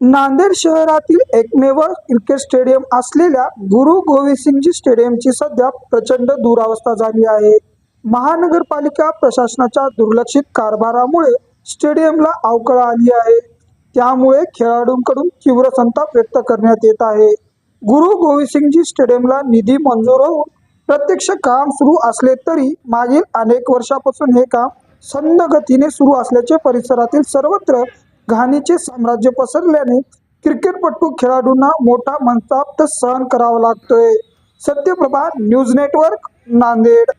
नांदेड शहरातील एकमेव cricket stadium असलेल्या गुरु गोविंदसिंगजी स्टेडियमची सध्या प्रचंड दुरावस्था झाली आहे. महानगरपालिका प्रशासनाच्या दुर्लक्षित कारभारामुळे स्टेडियमला अवकळ आली आहे. त्यामुळे खेळाडूंकडून तीव्र संताप व्यक्त करण्यात येत आहे. गुरु गोविंदसिंगजी स्टेडियमला निधी मंजूर होऊन प्रत्यक्ष काम सुरू असले तरी मागील अनेक वर्षापासून हे काम संद गतीने सुरू असल्याचे परिसरातील सर्वत्र घाणीचे साम्राज्य पसरल्याने क्रिकेटपटू खेळाडूंना मोठा मनस्ताप सहन करावा लागतोय. Satyaprabha news network Nanded.